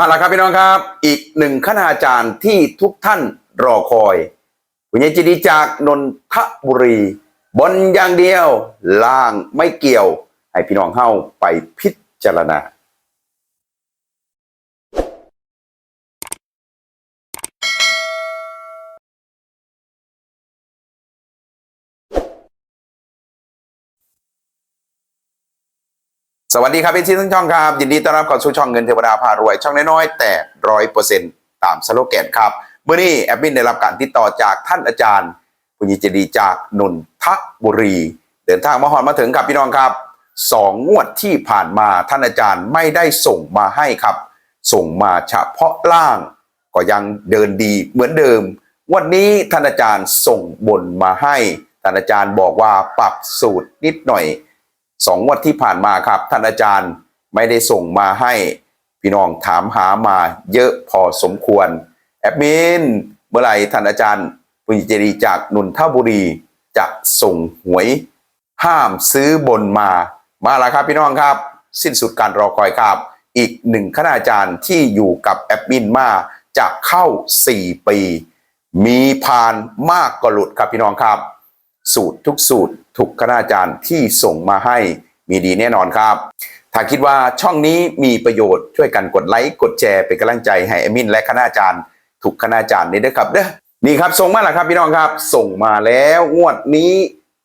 มาแล้วครับพี่น้องครับ อีกหนึ่งคณาจารย์ที่ทุกท่านรอคอยคุณยายจิดีจากนนทบุรี บนอย่างเดียว ล่างไม่เกี่ยว ให้พี่น้องเข้าไปพิจารณา สวัสดีครับเป็นที่ทั้งช่องครับ ยินดีต้อนรับเข้าสู่ช่องเงินเทวดาพารวย ช่องน้อยๆแต่ร้อยเปอร์เซ็นต์ตามสโลแกนครับเมื่อนี้แอดมินได้รับการติดต่อจากท่านอาจารย์ปุญญเจดีจากนนทบุรี เดินทางมาหอนมาถึงครับพี่น้องครับสองงวดที่ผ่านมาท่านอาจารย์ไม่ได้ส่งมาให้ครับ ส่งมาเฉพาะล่าง ก็ยังเดินดีเหมือนเดิม วันนี้ท่านอาจารย์ส่งบนมาให้ท่านอาจารย์บอกว่าปรับสูตรนิดหน่อย สองงวดที่ผ่านมาครับท่านอาจารย์ไม่ได้ส่งมาให้พี่น้องถามหามาเยอะพอสมควร แอดมินเมื่อไหร่ท่านอาจารย์ปุญญเจรีจากนนทบุรีจะส่งหวยห้ามซื้อบนมา มาแล้วครับพี่น้องครับ สิ้นสุดการรอคอยครับ อีกหนึ่งคณาจารย์ที่อยู่กับแอดมินมาจะเข้า 4 ปี มีพานมากกว่าหลุดครับพี่น้องครับ สูตรทุกสูตรทุกคณาจารย์ที่ส่งมาให้มีดีแน่นอนครับ ถ้าคิดว่าช่องนี้มีประโยชน์ช่วยกันกดไลค์กดแชร์เป็นกำลังใจให้อมินและคณาจารย์ทุกคณาจารย์นี้ด้วยครับเด้อนี่ครับส่งมาแล้วครับพี่น้องครับ ส่งมาแล้วงวดนี้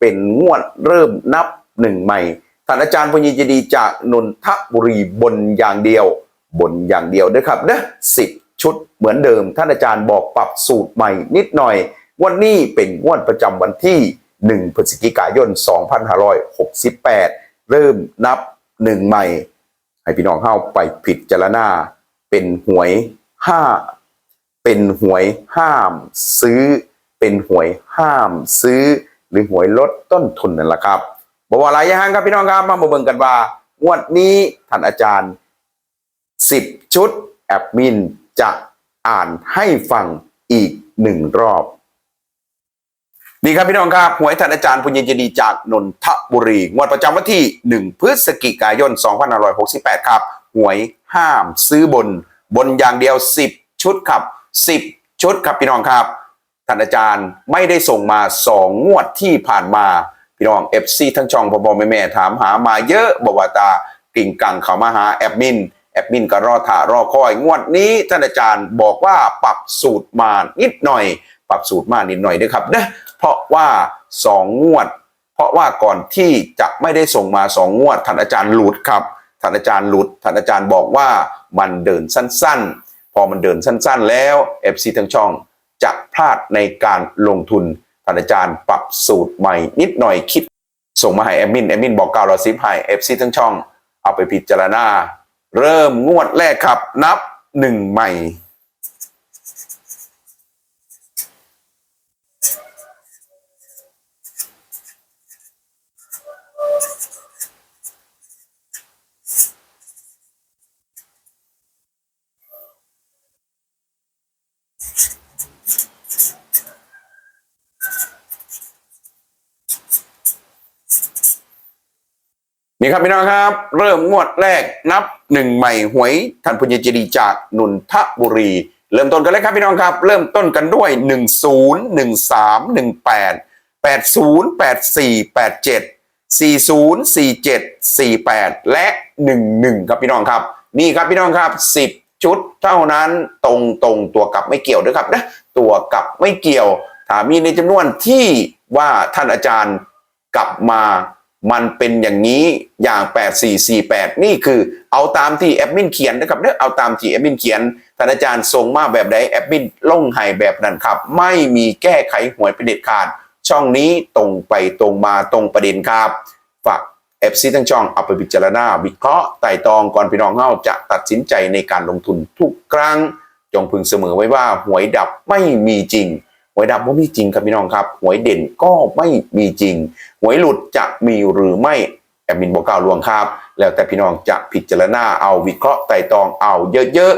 เป็นงวดเริ่มนับหนึ่งใหม่ท่านอาจารย์พญจดีจากนนทบุรีบนอย่างเดียว บนอย่างเดียวด้วยครับเด้อสิบชุดเหมือนเดิม ท่านอาจารย์บอกปรับสูตรใหม่นิดหน่อยงวันนี้เป็นงวดประจำวันที่ 1พฤศจิกายน 2568 เริ่มนับหนึ่งใหม่ ให้พี่น้องเข้าไปผิดจารณาเป็นหวยห้าเป็นหวยห้ามซื้อ เป็นหวยห้ามซื้อ หรือหวยลดต้นทุนนั่นแหละครับบอกว่าอะไรยังครับพี่น้องครับมาเบิ่งกันว่างวดนี้ท่านอาจารย์ 10 ชุดแอดมินจะอ่านให้ฟังอีกหนึ่งรอบ นี่ครับพี่น้องครับหวยท่านอาจารย์พุญญเจดีจากนนทบุรี งวดประจำวันที่ 1 พฤศจิกายน 2568 ครับ หวยห้ามซื้อบน บนอย่างเดียว 10 ชุดครับ 10 ชุดครับพี่น้องครับท่านอาจารย์ไม่ได้ส่งมา 2 งวดที่ผ่านมา พี่น้อง FC ทั้งช่องพอบอแม่แม่ถามหามาเยอะบอกว่าตากิ่งกังเขามาหาแอดมินแอดมินก็รอถ่ารอคอยงวดนี้ท่านอาจารย์บอกว่าปรับสูตรมานิดหน่อย ปรับสูตรมานิดหน่อยด้วยครับนะ ราะว่าสองงวด เพราะว่าก่อนที่จะไม่ได้ส่งมาสองงวดท่านอาจารย์หลุดครับท่านอาจารย์หลุดท่านอาจารย์บอกว่ามันเดินสั้นๆ พอมันเดินสั้นๆ แล้ว FC ทั้งช่องจะพลาดในการลงทุนท่านอาจารย์ปรับสูตรใหม่นิดหน่อยคิด ส่งมาให้แอดมินแอดมินบอกเก้าเราซิปให้ FC ทั้งช่อง เอาไปพิจารณา เริ่มงวดแรกครับนับหนึ่งใหม่ นี่ครับพี่น้องครับ เริ่มงวดแรกนับหนึ่งใหม่หวยท่านพุญญเจดีจากนนทบุรี เริ่มต้นกันเลยครับพี่น้องครับ เริ่มต้นกันด้วย 1 0 1 3 1 8 8 0 8 4 8 7 4 0 4 7 4 8 และ 11 ครับพี่น้องครับ นี่ครับพี่น้องครับ 10 ชุดเท่านั้นตรงตรงตัวกลับไม่เกี่ยวด้วยครับนะตัวกลับไม่เกี่ยวถ้ามีในจำนวนที่ว่าท่านอาจารย์กลับมา มันเป็นอย่างนี้อย่าง 8448 นี่คือเอาตามที่แอดมินเขียนนะครับเนอะเอาตามที่แอดมินเขียนท่านอาจารย์ส่งมาแบบใดแอดมินลงให้แบบนั้นครับ ไม่มีแก้ไขหวยเป็นเด็ดขาด ช่องนี้ตรงไปตรงมาตรงประเด็นครับ ฝากเอฟซีทั้งช่องเอาไปพิจารณา วิเคราะห์ไต่ตองก่อนพี่น้องเฮาจะตัดสินใจในการลงทุนทุกครั้ง จงพึงเสมอไว้ว่าหวยดับไม่มีจริง หวยดับไม่มีจริงครับพี่น้องครับหวยเด่นก็ไม่มีจริงหวยหลุดจะมีหรือไม่แอดมินบอกกล่าวลวงครับ แล้วแต่พี่น้องจะพิจารณาเอาวิเคราะห์ไต่ตองเอาเยอะ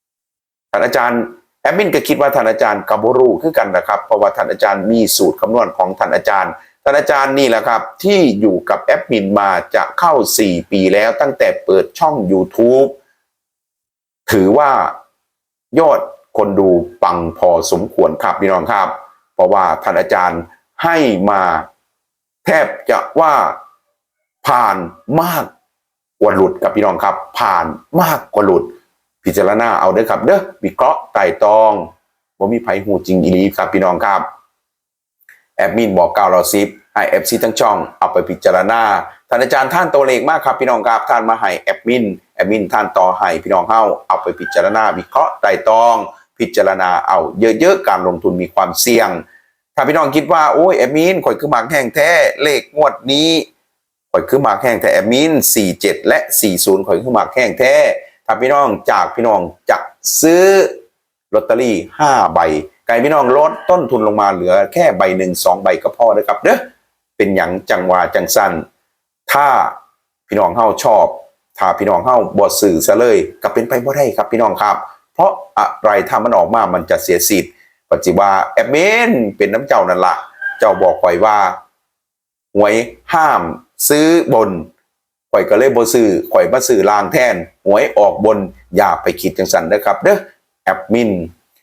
ๆท่านอาจารย์แอดมินก็คิดว่าท่านอาจารย์กับรูคือกันนะครับเพราะว่าท่านอาจารย์มีสูตรคำนวณของท่านอาจารย์ท่านอาจารย์นี่แหละครับ ที่อยู่กับแอดมินมาจะเข้า 4 ปีแล้วตั้งแต่เปิดช่อง YouTube ถือว่ายอด คนดูปังพอสมควรครับพี่น้องครับ เพราะว่าท่านอาจารย์ให้มาแทบจะว่าผ่านมากกว่าหลุดกับพี่น้องครับ ผ่านมากกว่าหลุด พิจารณาเอาเด้อครับเด้อวิเคราะห์ไต่ตองว่ามีไผหูจริงอีลีครับพี่น้องครับแอดมินบอกกล่าวเราซิปให้เอฟซีทั้งช่องเอาไปพิจารณาท่านอาจารย์ท่านตัวเลขมากครับพี่น้องครับท่านมาให้แอดมินแอดมินท่านต่อให้พี่น้องเฮาเอาไปพิจารณาวิเคราะห์ไต่ตอง พิจารณาเอาเยอะๆการลงทุนมีความเสี่ยง ถ้าพี่น้องคิดว่าโอ้ยแอดมินข่อยคือหมากแห้งแท้เลขงวดนี้ข่อยคือหมากแห้งแท้แอดมิน47 และ 40ข่อยคือหมากแห้งแท้ถ้าพี่น้องจากพี่น้องจะซื้อลอตเตอรี่5ใบไก่พี่น้องลดต้นทุนลงมาเหลือแค่ใบหนึ่งสองใบก็พอนะครับเด้อเป็นอย่างจังหวาจังสันถ้าพี่น้องเฮาชอบ ถ้าพี่น้องเฮาบ่สื่อซะเลยก็เป็นไปบ่ได้ครับพี่น้องครับ เพราะอะไรถ้ามันออกมามันจะเสียสิทธิ์ปัจจุบันแอดมินเป็นน้ำเจ้านั่นละเจ้าบอกไว้ว่าหวยห้ามซื้อบนข่อยก็เลยบ่ซื้อข่อยมาซื้อลางแทนหวยออกบนอย่าไปคิดจังสันนะครับเด้อแอดมิน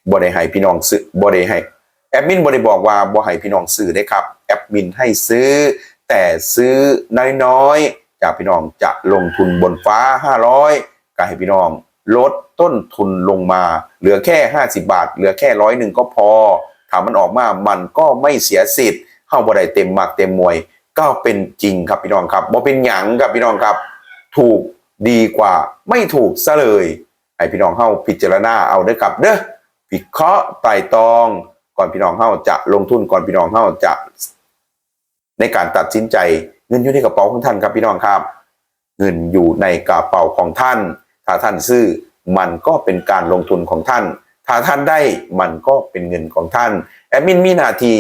บ่ได้ให้พี่น้องซื้อบ่ได้ให้แอดมินบ่ได้บอกว่าบ่ให้พี่น้องซื้อได้ครับแอดมินให้ซื้อ แต่ซื้อน้อยๆจากพี่น้องจะลงทุนบนฟ้า 500ก็ให้พี่น้อง ลดต้นทุนลงมา เหลือแค่ 50 บาท เหลือแค่ร้อยหนึ่งก็พอถามมันออกมามันก็ไม่เสียสิทธิ์เฮาบ่ได้เต็มมากเต็มมวย ก็เป็นจริงครับพี่น้องครับบ่เป็นหยังครับพี่น้องครับ ถูกดีกว่าไม่ถูกซะเลยให้พี่น้องเฮาพิจารณาเอาเด้อครับเด้อวิเคราะห์ไต่ตอง ก่อนพี่น้องเฮาจะลงทุนก่อนพี่น้องเฮาจะ ในการตัดสินใจ เงินอยู่ในกระเป๋าของท่านครับพี่น้องครับ เงินอยู่ในกระเป๋าของท่าน ถ้าท่านซื้อมันก็เป็นการลงทุนของท่าน ถ้าท่านได้มันก็เป็นเงินของท่าน แอดมินมีนาที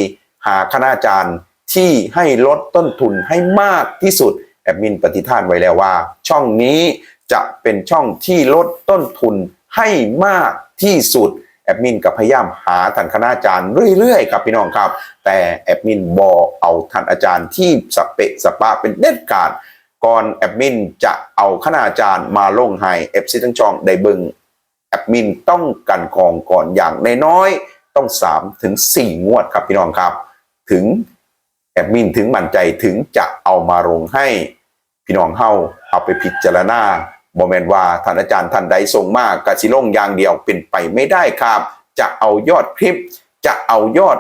หาคณาจารย์ที่ให้ลดต้นทุนให้มากที่สุด แอดมินปฏิทานไว้แล้วว่า ช่องนี้จะเป็นช่องที่ลดต้นทุนให้มากที่สุด แอดมินกับพยายามหาท่านคณาจารย์เรื่อยๆครับพี่น้องครับ แต่แอดมินบอเอาท่านอาจารย์ที่สเปะสปะเป็นเด็ดขาด ก่อนแอดมินจะเอาคณาจารย์มาลงให้เอฟซีทั้งช่องได้เบิงแอดมินต้องกันกองก่อนอย่างนน้อยต้อง3ถึง4งวดครับพี่น้องครับ ถึงแอดมินถึงมั่นใจถึงจะเอามาลงให้พี่น้องเฮาเอาไปพิจารณาบอแมนว่าท่านอาจารย์ท่านใดส่งมากกสิลงอย่างเดียวเป็นไปไม่ได้ครับ จะเอายอดคลิป จะเอายอด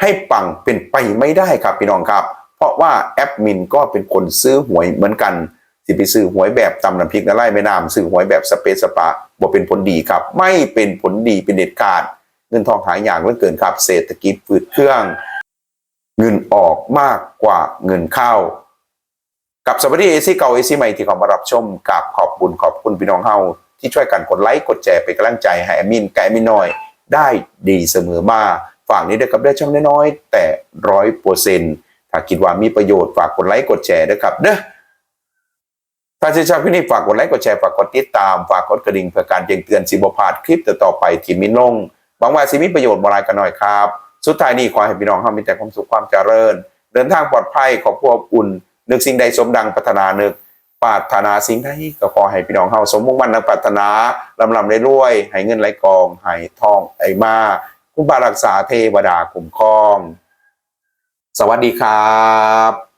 ให้ปังเป็นไปไม่ได้ครับพี่น้องครับ ราะว่าแอดมินก็เป็นคนซื้อหวยเหมือนกัน สิไปซื้อหวยแบบตำน้ำพริกน้ำไล่ไม่น้ำซื้อหวยแบบสเปซสปะบ่เป็นผลดีครับ ไม่เป็นผลดีเป็นเด็ดขาด เงินทองหายอย่างเหลือเกินครับ เศรษฐกิจฝืดเครื่อง เงินออกมากกว่าเงินเข้ากับสวัสดีเอซี่เก่าเอซี่ใหม่ที่เขามารับชมกับขอบคุณขอบคุณพี่น้องเฮาที่ช่วยกันกดไลค์กดแชร์เป็นกำลังใจให้แอดมินกับแอดมินน้อย ได้ดีเสมอมาฝากนี้ด้วยกับได้ช่องน้อยๆแต่ร้อยเปอร์เซ็นต์ ถ้าคิดว่ามีประโยชน์ฝากกดไลค์กดแชร์ด้วยครับเด้อถ้าชื่นชอบคลิปนี้ฝากกดไลค์กดแชร์ฝากกดติดตามฝากกดกระดิ่งเพื่อการแจ้งเตือนสิบพาดคลิปต่อๆไปที่มินลงหวังว่าสิมีประโยชน์บรายกันหน่อยครับ สุดท้ายนี้ขอให้พี่น้องเฮามีแต่ความสุขความเจริญ เดินทางปลอดภัยขอบครัวอบอุ่น นึกสิ่งใดสมดังปรารถนานึกปรารถนาสิ่งใดก็ขอให้พี่น้องเฮาสมมุ่งมั่นในปรารถนาลำลำได้รวยให้เงินไหลกองให้ทองไอมาคุณบารักษาเทวดาคุ้มครอง สวัสดีครับ